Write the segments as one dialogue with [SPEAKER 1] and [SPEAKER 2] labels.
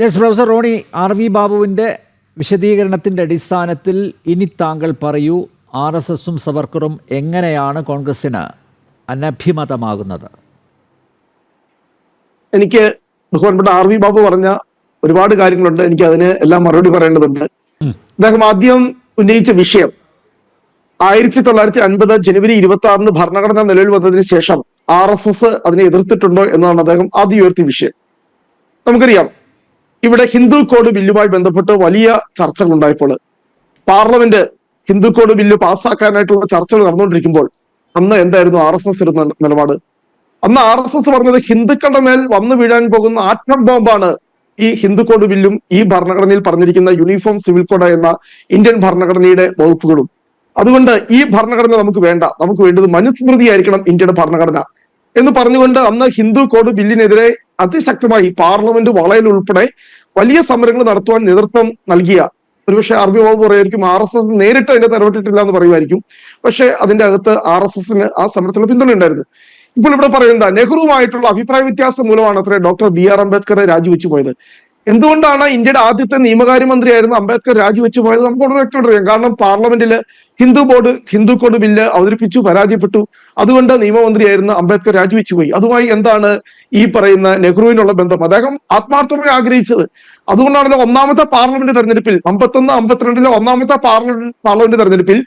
[SPEAKER 1] Yes professor Ronny R V ബാബുവിന്റെ വിശദീകരണത്തിന്റെ അടിസ്ഥാനത്തിൽ ഇനി താങ്കൾ പറയൂ ആർ എസ് എസും സവർക്കറും എങ്ങനെയാണ് കോൺഗ്രസ്സിന് അനഭിമതമാകുന്നത്?
[SPEAKER 2] എനിക്ക് ബഹുമാനപ്പെട്ട ആർ വി ബാബു പറഞ്ഞ ഒരുപാട് കാര്യങ്ങളുണ്ട്. എനിക്ക് അതിന് എല്ലാം മറുപടി പറയേണ്ടതുണ്ട്. അദ്ദേഹം ആദ്യം ഉന്നയിച്ച വിഷയം ആയിരത്തി തൊള്ളായിരത്തി അൻപത് ജനുവരി ഇരുപത്തി ആറിന് ഭരണഘടന നിലവിൽ വന്നതിന് ശേഷം ആർ എസ് എസ് അതിനെ എതിർത്തിട്ടുണ്ടോ എന്നതാണ് അദ്ദേഹം ആദ്യം ഉയർത്തിയ വിഷയം. നമുക്കറിയാം ഇവിടെ ഹിന്ദു കോഡ് ബില്ലുമായി ബന്ധപ്പെട്ട് വലിയ ചർച്ചകൾ ഉണ്ടായപ്പോൾ പാർലമെന്റ് ഹിന്ദു കോഡ് ബില്ല് പാസ്സാക്കാനായിട്ടുള്ള ചർച്ചകൾ നടന്നുകൊണ്ടിരിക്കുമ്പോൾ അന്ന് എന്തായിരുന്നു ആർ എസ് എസ് ഇരുന്ന നിലപാട്? അന്ന് ആർ എസ് എസ് പറഞ്ഞത് ഹിന്ദുക്കളുടെ മേൽ വന്നു വീഴാൻ പോകുന്ന ആറ്റം ബോംബാണ് ഈ ഹിന്ദു കോഡ് ബില്ലും ഈ ഭരണഘടനയിൽ പറഞ്ഞിരിക്കുന്ന യൂണിഫോം സിവിൽ കോഡ് എന്ന ഇന്ത്യൻ ഭരണഘടനയുടെ വകുപ്പുകളും. അതുകൊണ്ട് ഈ ഭരണഘടന നമുക്ക് വേണ്ട. നമുക്ക് വേണ്ടത് മനുസ്മൃതിയായിരിക്കണം ഇന്ത്യയുടെ ഭരണഘടന. എന്ന് പറഞ്ഞുകൊണ്ട് അന്ന് ഹിന്ദു കോഡ് ബില്ലിനെതിരെ അതിശക്തമായി പാർലമെന്റ് വളയിൽ ഉൾപ്പെടെ വലിയ സമരങ്ങൾ നടത്തുവാൻ നേതൃത്വം നൽകിയ ഒരുപക്ഷെ ആർ ബി ബാബു പറയുമായിരിക്കും ആർ എസ് എസ് നേരിട്ട് അതിന്റെ ഇടപെട്ടിട്ടില്ല എന്ന് പറയുമായിരിക്കും. പക്ഷെ അതിന്റെ അകത്ത് ആർ എസ് എസിന് ആ സമരത്തിന് പിന്തുണ ഉണ്ടായിരുന്നു. ഇപ്പോൾ ഇവിടെ പറയുന്നത് നെഹ്റുവുമായിട്ടുള്ള അഭിപ്രായ വ്യത്യാസം മൂലമാണ് അത്ര ഡോക്ടർ ബി ആർ അംബേദ്കറെ രാജിവെച്ചു പോയത്. എന്തുകൊണ്ടാണ് ഇന്ത്യയുടെ ആദ്യത്തെ നിയമകാര്യമന്ത്രിയായിരുന്നു അംബേദ്കർ രാജിവെച്ചു പോയത്? നമുക്ക് വളരെ വ്യക്തമായിട്ട് അറിയാം. കാരണം പാർലമെന്റിൽ Hindu board Hindu code bill അവതരിപ്പിച്ചു പരാജയപ്പെട്ടു. അതുകൊണ്ട് നിയമമന്ത്രിയായിരുന്ന അംബേദ്കർ രാജിവെച്ചു പോയി അതുമായി എന്താണ് ഈ പറയുന്ന നെഹ്റുവിനുള്ള ബന്ധം? അദ്ദേഹം ആത്മാർത്ഥമായി ആഗ്രഹിച്ചത്. അതുകൊണ്ടാണല്ലോ ഒന്നാമത്തെ പാർലമെന്റ് തെരഞ്ഞെടുപ്പിൽ അമ്പത്തൊന്ന് അമ്പത്തിരണ്ടിലെ ഒന്നാമത്തെ പാർലമെന്റ് പാർലമെന്റ് തെരഞ്ഞെടുപ്പിൽ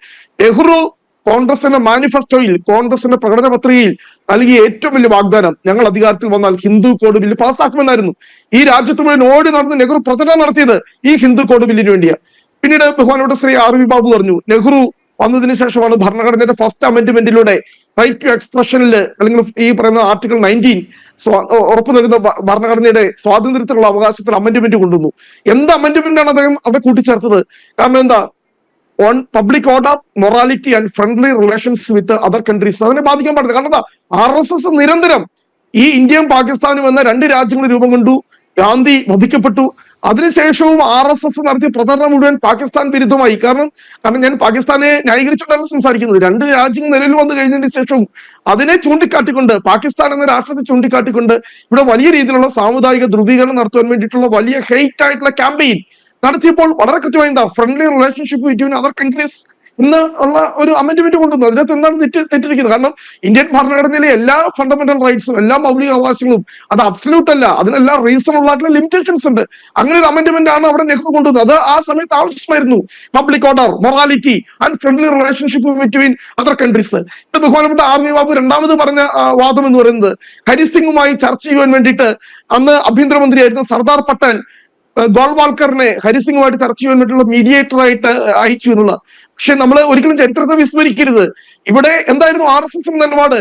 [SPEAKER 2] നെഹ്റു കോൺഗ്രസിന്റെ മാനിഫെസ്റ്റോയിൽ കോൺഗ്രസിന്റെ പ്രകടന പത്രികയിൽ നൽകിയ ഏറ്റവും വലിയ വാഗ്ദാനം. ഞങ്ങൾ അധികാരത്തിൽ വന്നാൽ ഹിന്ദു കോഡ് ബില്ല് പാസ്സാക്കുമെന്നായിരുന്നു ഈ രാജ്യത്ത് മുഴുവൻ ഓടി നടന്ന് നെഹ്റു പ്രചരണം നടത്തിയത് ഈ ഹിന്ദു കോഡ് ബില്ലിന് വേണ്ടിയാണ് പിന്നീട് ബഹുമാനോട് ശ്രീ ആർ വി ബാബു പറഞ്ഞു നെഹ്റു വന്നതിന് ശേഷമാണ് ഭരണഘടനയുടെ ഫസ്റ്റ് അമെന്റ്മെന്റിലൂടെ റൈറ്റ് ടു എക്സ്പ്രഷനിൽ അല്ലെങ്കിൽ ഈ പറയുന്ന ആർട്ടിക്കിൾ നയന്റീൻ ഉറപ്പു നൽകുന്ന ഭരണഘടനയുടെ സ്വാതന്ത്ര്യത്തിനുള്ള അവകാശത്തിൽ അമെന്റ്മെന്റ് കൊണ്ടുവന്നു. എന്ത് അമെന്റ്മെന്റ് ആണ് അദ്ദേഹം അവിടെ കൂട്ടിച്ചേർത്തത്? കാരണം എന്താ? On public order morality and friendly relations with other countries അതിനെ ബാധിക്കാൻ പാടില്ല. കാരണം എന്താ? ആർ എസ് എസ് നിരന്തരം ഈ ഇന്ത്യയും പാകിസ്ഥാനും എന്ന രണ്ട് രാജ്യങ്ങൾ രൂപം കൊണ്ടു ഗാന്ധി വധിക്കപ്പെട്ടു. അതിനുശേഷവും ആർ എസ് എസ് നടത്തിയ പ്രചരണം മുഴുവൻ പാകിസ്ഥാൻ വിരുദ്ധമായി. കാരണം കാരണം ഞാൻ പാകിസ്ഥാനെ ന്യായീകരിച്ചുകൊണ്ടാണ് സംസാരിക്കുന്നത്. രണ്ട് രാജ്യങ്ങൾ നിലവിൽ വന്നു കഴിഞ്ഞതിന് ശേഷവും അതിനെ ചൂണ്ടിക്കാട്ടിക്കൊണ്ട് പാകിസ്ഥാൻ എന്ന രാഷ്ട്രത്തെ ചൂണ്ടിക്കാട്ടിക്കൊണ്ട് ഇവിടെ വലിയ രീതിയിലുള്ള സാമുദായിക ധ്രുവീകരണം നടത്തുവാൻ വേണ്ടിയിട്ടുള്ള വലിയ ഹെയ്റ്റ് ആയിട്ടുള്ള ക്യാമ്പയിൻ നടത്തിയപ്പോൾ വളരെ കൃത്യമായി എന്താ friendly relationship between other countries ഇന്ന് ഉള്ള ഒരു അമെന്റ്മെന്റ് കൊണ്ടുവന്നു. അതിനകത്ത് എന്താണ് തെറ്റ് തെറ്റിരിക്കുന്നത്? കാരണം ഇന്ത്യൻ ഭരണഘടനയിലെ എല്ലാ ഫണ്ടമെന്റൽ റൈറ്റ്സും എല്ലാ മൗലിക അവകാശങ്ങളും അത് അബ്സല്യൂട്ട് അല്ല. അതിനെല്ലാം റീസണബിൾ ആയിട്ടുള്ള ലിമിറ്റേഷൻസ് ഉണ്ട്. അങ്ങനെ ഒരു അമെന്റ്മെന്റ് ആണ് അവിടെ നെഹ്റു കൊണ്ടുവന്നത്. അത് ആ സമയത്ത് ആവശ്യമായിരുന്നു. Public order morality and friendly relationship between other countries ഇത് ബഹുമാനപ്പെട്ട ആർമി ബാബു രണ്ടാമത് പറഞ്ഞ വാദം എന്ന് പറയുന്നത് ഹരിസിംഗുമായി ചർച്ച ചെയ്യുവാൻ വേണ്ടിയിട്ട് അന്ന് ആഭ്യന്തരമന്ത്രിയായിരുന്ന സർദാർ പട്ടേൽ ഗോൾവാൾക്കറിനെ ഹരിസിംഗുമായിട്ട് ചർച്ച ചെയ്യാൻ വേണ്ടിയിട്ടുള്ള മീഡിയേറ്റർ ആയിട്ട് അയച്ചു എന്നുള്ള പക്ഷെ നമ്മൾ ഒരിക്കലും ചരിത്രത്തെ വിസ്മരിക്കരുത്. ഇവിടെ എന്തായിരുന്നു ആർ എസ് എസ് നിലപാട്?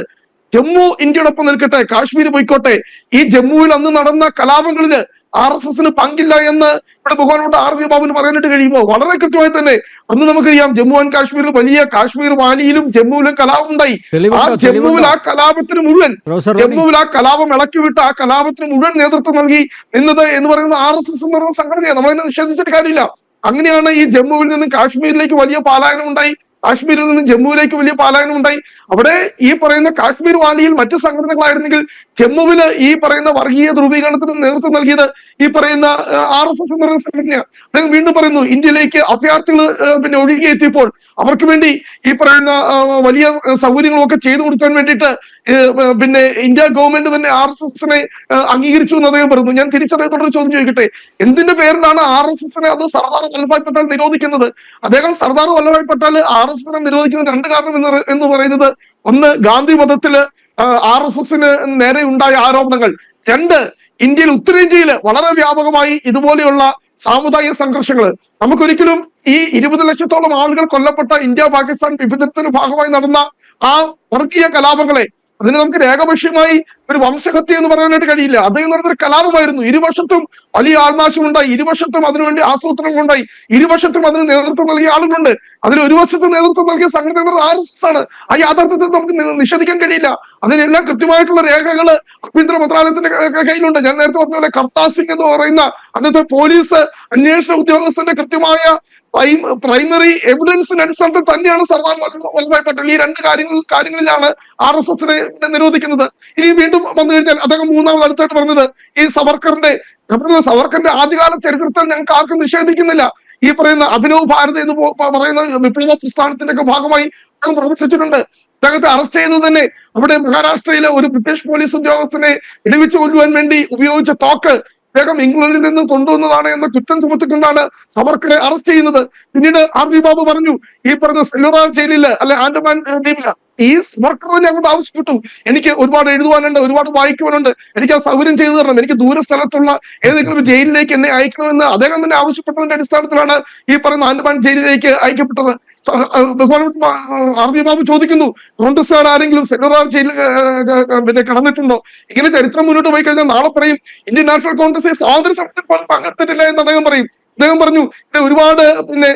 [SPEAKER 2] ജമ്മു ഇന്ത്യയോടൊപ്പം നിൽക്കട്ടെ കാശ്മീർ പോയിക്കോട്ടെ. ഈ ജമ്മുവിൽ അന്ന് നടന്ന കലാപങ്ങളിൽ ആർ എസ് എസിന് പങ്കില്ല എന്ന് ഇവിടെ ഭഗവാനോട് ആർ വി ബാബുവിന് പറയാനായിട്ട് കഴിയുമോ? വളരെ കൃത്യമായി തന്നെ അന്ന് നമുക്കറിയാം ജമ്മു ആൻഡ് കാശ്മീരിൽ വലിയ കാശ്മീർ വാലിയിലും ജമ്മുവിലും കലാപം ഉണ്ടായി. ആ ജമ്മുവിൽ ആ കലാപത്തിന് മുഴുവൻ ജമ്മുവിൽ ആ കലാപം ഇളക്കി വിട്ട് ആ കലാപത്തിന് മുഴുവൻ നേതൃത്വം നൽകി നിന്നത് എന്ന് പറയുന്ന ആർ എസ് എസ് എന്ന് പറയുന്ന സംഘടനയാണ്. നമ്മളതിനെ നിഷേധിച്ചിട്ട് കാര്യമില്ല. അങ്ങനെയാണ് ഈ ജമ്മുവിൽ നിന്നും കാശ്മീരിലേക്ക് വലിയ പാലായനം ഉണ്ടായി. കാശ്മീരിൽ നിന്നും ജമ്മുവിലേക്ക് വലിയ പാലായനം ഉണ്ടായി. അവിടെ ഈ പറയുന്ന കാശ്മീർ വാലിയിൽ മറ്റു സംഘടനകളായിരുന്നെങ്കിൽ ജമ്മുവിൽ ഈ പറയുന്ന വർഗീയ ധ്രുവീകരണത്തിന് നേതൃത്വം നൽകിയത് ഈ പറയുന്ന ആർ എസ് എസ് എന്ന് സംഘടനയാണ് അദ്ദേഹം വീണ്ടും പറയുന്നു ഇന്ത്യയിലേക്ക് അഭയാർത്ഥികൾ പിന്നെ ഒഴുകിയെത്തിയപ്പോൾ അവർക്ക് വേണ്ടി ഈ പറയുന്ന വലിയ സൗകര്യങ്ങളൊക്കെ ചെയ്തു കൊടുക്കാൻ വേണ്ടിയിട്ട് പിന്നെ ഇന്ത്യ ഗവൺമെന്റ് തന്നെ ആർ എസ് എസിനെ അംഗീകരിച്ചു എന്ന് അദ്ദേഹം പറയുന്നു. ഞാൻ തിരിച്ചദ്ദേഹത്തോട് ഒരു ചോദ്യം ചോദിക്കട്ടെ? എന്തിന്റെ പേരിലാണ് ആർ എസ് എസിനെ അത് സർദാർ വല്ലഭായ് പട്ടേൽ നിരോധിക്കുന്നത്? അദ്ദേഹം സർദാർ വല്ലഭായ് പട്ടേൽ ആർ എസ് എസിനെ നിരോധിക്കുന്ന രണ്ട് കാരണം എന്ന് എന്ന് പറയുന്നത് ഒന്ന് ഗാന്ധി മതത്തിൽ ആർ എസ് എസിന് നേരെ ഉണ്ടായ ആരോപണങ്ങൾ. രണ്ട് ഇന്ത്യയിൽ ഉത്തരേന്ത്യയിൽ വളരെ വ്യാപകമായി ഇതുപോലെയുള്ള സാമുദായിക സംഘർഷങ്ങൾ നമുക്കൊരിക്കലും ഈ ഇരുപത് ലക്ഷത്തോളം ആളുകൾ കൊല്ലപ്പെട്ട ഇന്ത്യ പാകിസ്ഥാൻ വിഭജനത്തിന് ഭാഗമായി നടന്ന ആ വർഗീയ കലാപങ്ങളെ അതിന് നമുക്ക് രേഖപക്ഷ്യമായി ഒരു വംശഹത്യ എന്ന് പറയാനായിട്ട് കഴിയില്ല. പറയുന്ന ഒരു കലാപമായിരുന്നു. ഇരുവശത്തും വലിയ ആൾനാശമുണ്ടായി ഇരുവശത്തും അതിനുവേണ്ടി ആസൂത്രണം ഉണ്ടായി ഇരുവശത്തും അതിന് നേതൃത്വം നൽകിയ ആളുകളുണ്ട്. അതിന് ഒരു വശത്ത് നേതൃത്വം നൽകിയ സംഘടന ആർ എസ് എസ് ആണ്. ആ യാഥാർത്ഥ്യത്തെ നമുക്ക് നിഷേധിക്കാൻ കഴിയില്ല. അതിനെല്ലാം കൃത്യമായിട്ടുള്ള രേഖകൾ ആഭ്യന്തര മന്ത്രാലയത്തിന്റെ കയ്യിലുണ്ട്. ഞാൻ നേരത്തെ പറഞ്ഞ പോലെ കർത്താർ സിംഗ് എന്ന് പറയുന്ന അന്നത്തെ പോലീസ് അന്വേഷണ ഉദ്യോഗസ്ഥന്റെ കൃത്യമായ പ്രൈമറി എവിഡൻസിന് അടിസ്ഥാനത്തിൽ തന്നെയാണ് സർദാർ വല്ല- വല്ലഭായ് പട്ടേൽ ഈ രണ്ട് കാര്യങ്ങൾ കാര്യങ്ങളിലാണ് ആർ എസ് എസിനെ നിരോധിക്കുന്നത്. ഇനി വീണ്ടും വന്നു കഴിഞ്ഞാൽ അദ്ദേഹം മൂന്നാമത് അടുത്തായിട്ട് പറഞ്ഞത് ഈ സവർക്കറിന്റെ സവർക്കറിന്റെ ആദ്യകാല ചരിത്രത്തിൽ ഞങ്ങൾക്ക് ആർക്കും നിഷേധിക്കുന്നില്ല. ഈ പറയുന്ന അഭിനവ് ഭാരത് എന്ന് പറയുന്ന വിപ്ലവ പ്രസ്ഥാനത്തിന്റെ ഒക്കെ ഭാഗമായി അദ്ദേഹം പ്രവർത്തിച്ചിട്ടുണ്ട്. അദ്ദേഹത്തെ അറസ്റ്റ് ചെയ്തത് തന്നെ അവിടെ മഹാരാഷ്ട്രയിലെ ഒരു ബ്രിട്ടീഷ് പോലീസ് ഉദ്യോഗസ്ഥനെ ഇടിവിച്ചു കൊല്ലുവാൻ വേണ്ടി ഉപയോഗിച്ച തോക്ക് അദ്ദേഹം ഇംഗ്ലണ്ടിൽ നിന്ന് കൊണ്ടുവന്നതാണ് എന്ന കുറ്റം ചുമത്തിക്കൊണ്ടാണ് സവർക്കറെ അറസ്റ്റ് ചെയ്യുന്നത്. പിന്നീട് ആർ വി ബാബു പറഞ്ഞു ഈ പറഞ്ഞ സെല്ലുറാർ ജയിലിൽ അല്ലെ ആൻഡമാൻ ദ്വീപില. ഈ സവർക്കർ തന്നെ അങ്ങോട്ട് ആവശ്യപ്പെട്ടു. എനിക്ക് ഒരുപാട് എഴുതുവാനുണ്ട് ഒരുപാട് വായിക്കുവാനുണ്ട്. എനിക്ക് ആ സൗകര്യം ചെയ്തു തരണം. എനിക്ക് ദൂര സ്ഥലത്തുള്ള ഏതെങ്കിലും ജയിലിലേക്ക് എന്നെ അയക്കണമെന്ന് അദ്ദേഹം തന്നെ ആവശ്യപ്പെട്ടതിന്റെ അടിസ്ഥാനത്തിലാണ് ഈ പറയുന്ന ആൻഡമാൻ ജയിലിലേക്ക് അയക്കപ്പെട്ടത്. ആർ വി ബാബു ചോദിക്കുന്നു കോൺഗ്രസ്സുകാർ ആരെങ്കിലും സെല്ലുറാർ ജയിലിൽ പിന്നെ കടന്നിട്ടുണ്ടോ? ഇങ്ങനെ ചരിത്രം മുന്നോട്ട് പോയി കഴിഞ്ഞാൽ നാളെ പറയും ഇന്ത്യൻ നാഷണൽ കോൺഗ്രസ് സ്വാതന്ത്ര്യ സമരത്തിൽ പങ്കെടുത്തിട്ടില്ല എന്ന് അദ്ദേഹം പറയും. അദ്ദേഹം പറഞ്ഞു ഇവിടെ ഒരുപാട് പിന്നെ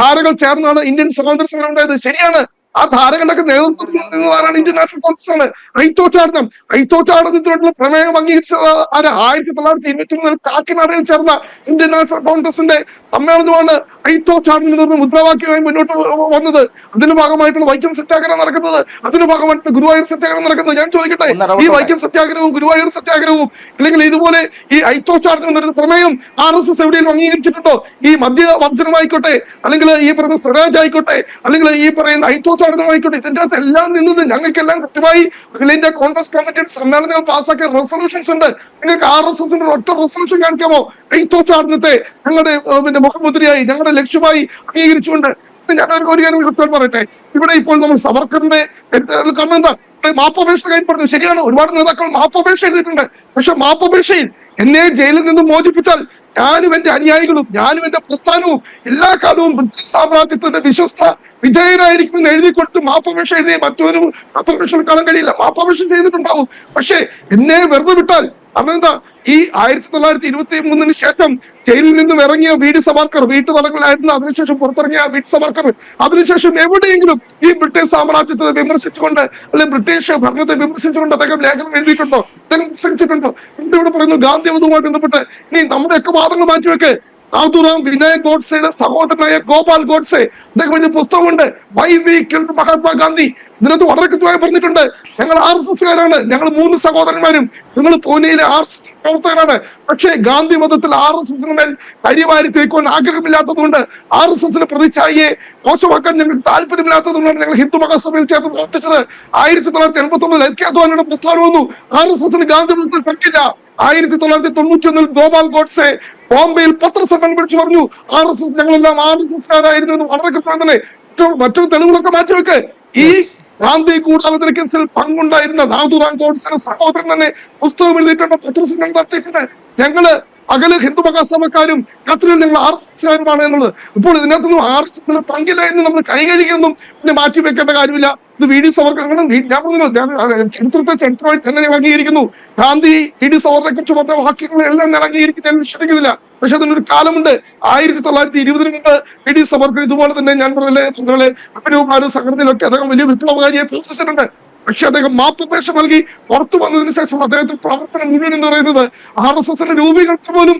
[SPEAKER 2] ധാരകൾ ചേർന്നാണ് ഇന്ത്യൻ സ്വാതന്ത്ര്യ സമരം ഉണ്ടായത്. ശരിയാണ്. ആ ധാരകളൊക്കെ നേതൃത്വത്തിൽ നിന്നതാണ് ഇന്ത്യൻ നാഷണൽ കോൺഗ്രസ് ആണ് ഐത്തോച്ചാടനം ഐത്തോച്ചാടനത്തിനുള്ള പ്രമേയം അംഗീകരിച്ചത് ആര്? ആയിരത്തി തൊള്ളായിരത്തി ഇരുപത്തി മൂന്നിൽ കാക്കിനാടയിൽ ചേർന്ന ഇന്ത്യൻ നാഷണൽ കോൺഗ്രസിന്റെ സമ്മേളനമാണ് ഐത്തോച്ചാടനം നിന്ന് മുദ്രാവാക്യമായി മുന്നോട്ട് വന്നത്. അതിന്റെ ഭാഗമായിട്ടുള്ള വൈക്കം സത്യാഗ്രഹം നടക്കുന്നത്. അതിന്റെ ഭാഗമായിട്ട് ഗുരുവായൂർ സത്യാഗ്രഹം നടക്കുന്നത്. ഞാൻ ചോദിക്കട്ടെ? ഈ വൈക്കം സത്യാഗ്രഹവും ഗുരുവായൂർ സത്യാഗ്രഹവും അല്ലെങ്കിൽ ഇതുപോലെ ഈ ഐത്തോ ചാർജ് എന്നൊരു പ്രമേയം ആർ എസ് എസ് എവിടെയും അംഗീകരിച്ചിട്ടുണ്ടോ? ഈ മദ്യ വർജനമായിക്കോട്ടെ അല്ലെങ്കിൽ ഈ പറയുന്ന സ്വരാജ് ആയിക്കോട്ടെ അല്ലെങ്കിൽ ഈ പറയുന്ന ഐത്തോ ചാർജമായിക്കോട്ടെ ഇതിന്റെ അകത്ത് എല്ലാം നിന്നത് ഞങ്ങൾക്കെല്ലാം കൃത്യമായി അഖിലേന്ത്യാ കോൺഗ്രസ് കമ്മിറ്റിയുടെ സമ്മേളനങ്ങൾ പാസ്സാക്കിയ റെസൊല്യൂഷൻസ് ഉണ്ട്. നിങ്ങൾക്ക് ആർ എസ് എസിന്റെ ഒറ്റ റെസൊല്യൂഷൻ കാണിക്കാമോ? ഐത്തോ ഐത്തോച്ചാടനത്തെ ഞങ്ങളുടെ പിന്നെ മുഖമുദ്രയായി ഞങ്ങളുടെ ലക്ഷ്യമായി അംഗീകരിച്ചുകൊണ്ട് ഞാൻ ഒരു കാര്യം കൃത്യം പറയട്ടെ? ഇവിടെ ഇപ്പോൾ നമ്മൾ സവർക്കറിന്റെ കാരണം എന്താ? മാപ്പപേക്ഷ പറഞ്ഞു ശരിയാണ്. ഒരുപാട് നേതാക്കൾ മാപ്പപേക്ഷ എഴുതിയിട്ടുണ്ട്. പക്ഷെ മാപ്പപേക്ഷയിൽ എന്നെ ജയിലിൽ നിന്ന് മോചിപ്പിച്ചാൽ ഞാനും എന്റെ അനുയായികളും ഞാനും എന്റെ പ്രസ്ഥാനവും എല്ലാ കാലവും ബ്രിട്ടീഷ് സാമ്രാജ്യത്തിന്റെ വിശ്വസ്ത വിധേയനായിരിക്കുമെന്ന് എഴുതി കൊടുത്ത് മാപ്പപേക്ഷ എഴുതിയ മറ്റൊരു മാപ്പപേക്ഷ കാണാൻ കഴിയില്ല. മാപ്പപേക്ഷ ചെയ്തിട്ടുണ്ടാവും. പക്ഷെ എന്നെ വെറുതെ വിട്ടാൽ അതെന്താ? ഈ ആയിരത്തി തൊള്ളായിരത്തി ഇരുപത്തി മൂന്നിന് ശേഷം ജയിലിൽ നിന്നും ഇറങ്ങിയ വീട് സവർക്കർ വീട്ടു തടങ്കലായിരുന്നു അതിനുശേഷം പുറത്തിറങ്ങിയ വീട് സവർക്കർ. അതിനുശേഷം എവിടെയെങ്കിലും ഈ ബ്രിട്ടീഷ് സാമ്രാജ്യത്തെ വിമർശിച്ചുകൊണ്ട് അല്ലെങ്കിൽ ബ്രിട്ടീഷ് ഭരണത്തെ വിമർശിച്ചുകൊണ്ട് അദ്ദേഹം ലേഖനം എഴുതിയിട്ടുണ്ടോ? അദ്ദേഹം പ്രസംഗിച്ചിട്ടുണ്ടോ ഇവിടെ പറയുന്നു? ഗാന്ധിവധവുമായി ബന്ധപ്പെട്ട് ഇനി നമ്മുടെയൊക്കെ വാദങ്ങൾ മാറ്റിവെക്ക്. നാഥുറാം വിനായക് ഗോഡ്സെയുടെ സഹോദരനായ ഗോപാൽ ഗോഡ്സെ. അദ്ദേഹം എഴുതിയ പുസ്തകമുണ്ട്. Why we killed Mahatma Gandhi. ഇതിനകത്ത് വളരെ കൃത്യമായി പറഞ്ഞിട്ടുണ്ട്. ഞങ്ങൾ ആർ എസ് എസ്കാരാണ്. ഞങ്ങൾ മൂന്ന് സഹോദരന്മാരും. നിങ്ങൾ പൂനെയിലെ ആർ എസ് പ്രവർത്തകരാണ് പക്ഷേ ഗാന്ധി മതത്തിൽ ആർ എസ് എസിന് മേൽ കരിവാരി തേക്കുവാൻ ആഗ്രഹമില്ലാത്തതുകൊണ്ട് ആർ എസ് എസിന് പ്രതിച്ഛായയെ മോശമാക്കാൻ ഞങ്ങൾക്ക് താല്പര്യമില്ലാത്തതുകൊണ്ടാണ് ഞങ്ങൾ ഹിന്ദു മഹാസഭയിൽ ചേർന്ന് പ്രവർത്തിച്ചത്. ആയിരത്തി തൊള്ളായിരത്തി എൺപത്തി ഒമ്പതിൽ എൽ കെ അദ്വാനിയുടെ പ്രസ്ഥാനം വന്നു. ആർ എസ് എസിന് ഗാന്ധി മതത്തിൽ പറ്റില്ല ആയിരത്തി തൊള്ളായിരത്തി തൊണ്ണൂറ്റി ഒന്നിൽ ഗോപാൽ ഗോഡ്സെ ബോംബെയിൽ പത്രസമ്മേളനം വിളിച്ചു പറഞ്ഞു. ആർ എസ് എസ് ഞങ്ങളെല്ലാം ആർ എസ് എസ്കാരായിരുന്നു എന്ന് വളരെ കൃത്യമായി തന്നെ മറ്റു- മറ്റൊരു തെളിവുകളൊക്കെ മാറ്റിവെക്ക്. ഈ. ഗാന്ധി കൂടാതെ കേസിൽ പങ്കുണ്ടായിരുന്ന നാഥുറാം ഗോഡ്സിന്റെ സഹോദരൻ തന്നെ പുസ്തകം എഴുതിയിട്ടുണ്ട് പത്രസമ്മേളനം നടത്തിയിട്ടുണ്ട്. ഞങ്ങൾ അകൽ ഹിന്ദു മഹാസഭക്കാരും ഖത്തറിൽ ഞങ്ങൾ ആർ എസ് എസ്കാരുമാണ് എന്നുള്ളത്. ഇപ്പോൾ ഇതിനകത്തൊന്നും ആർ എസ് എസിന് പങ്കില്ല എന്ന് നമ്മൾ കൈകഴിക്കൊന്നും പിന്നെ മാറ്റി വെക്കേണ്ട കാര്യമില്ല. ഇത് വി ഡി സവർക്കർ അങ്ങനെ ഞാൻ പറഞ്ഞല്ലോ ഞാൻ ചരിത്രത്തെ ചരിത്രമായിട്ട് തന്നെ ഞാൻ അംഗീകരിക്കുന്നു. ഗാന്ധി വി ഡി സവർക്കറെ കുറിച്ച് പറഞ്ഞ വാക്യങ്ങളെല്ലാം ഞാൻ അംഗീകരിക്കുന്നു ഞാൻ വിശ്വസിക്കുന്നില്ല. പക്ഷെ അതിനൊരു കാലമുണ്ട്. ആയിരത്തി തൊള്ളായിരത്തി ഇരുപതിന് മുമ്പ് വി ഡി സവർക്കർ ഇതുപോലെ തന്നെ ഞാൻ പറഞ്ഞ പറഞ്ഞ അഭിനവഭാരത സംഘടനയിലൊക്കെ അദ്ദേഹം വലിയ വിപ്ലവകാരിയെ പ്രവർത്തിച്ചിട്ടുണ്ട്. പക്ഷെ അദ്ദേഹം മാപ്പപേക്ഷ നൽകി. പുറത്തു വന്നതിന് ശേഷം അദ്ദേഹത്തിന്റെ പ്രവർത്തനം മുഴുവൻ എന്ന് പറയുന്നത് ആർ എസ് എസിന്റെ രൂപീകരണം പോലും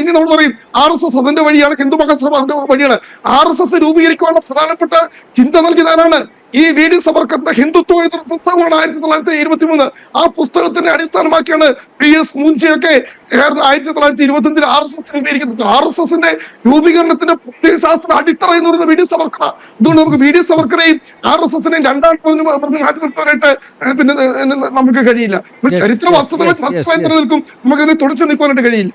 [SPEAKER 2] ഇനി നമ്മൾ പറയും ആർ എസ് എസ് അതിന്റെ വഴിയാണ് ഹിന്ദു മഹാസഭ അതിന്റെ വഴിയാണ്. ആർ എസ് എസ് രൂപീകരിക്കാനുള്ള പ്രധാനപ്പെട്ട ചിന്ത നൽകിയതാരാണ്? ഈ വി ഡി സവർക്കറിന്റെ ഹിന്ദുത്വ എന്നൊരു പുസ്തകമാണ് ആയിരത്തി തൊള്ളായിരത്തി ഇരുപത്തി മൂന്ന് ആ പുസ്തകത്തിന്റെ അടിസ്ഥാനമാക്കിയാണ് പി എസ് ചേർന്ന് ആയിരത്തി തൊള്ളായിരത്തി ഇരുപത്തി അഞ്ചിൽ ആർ എസ് എസ് രൂപീകരിക്കുന്നത്. ആർ എസ് എസിന്റെ രൂപീകരണത്തിന്റെ പ്രത്യയശാസ്ത്ര അടിത്തറ എന്ന് പറയുന്നത് വി ഡി സവർക്കറ അതുകൊണ്ട് നമുക്ക് വി ഡി സവർക്കറേയും ആർ എസ് എസിനെയും രണ്ടാം പറഞ്ഞു പറഞ്ഞ് മാറ്റി നിർത്താനായിട്ട് പിന്നെ നമുക്ക് കഴിയില്ല. ചരിത്ര
[SPEAKER 1] വസ്തുതകൾ
[SPEAKER 2] വസ്തുത
[SPEAKER 1] yes, yes.
[SPEAKER 2] നമുക്കതിനെ തുടച്ചു നിൽക്കാനായിട്ട് കഴിയില്ല.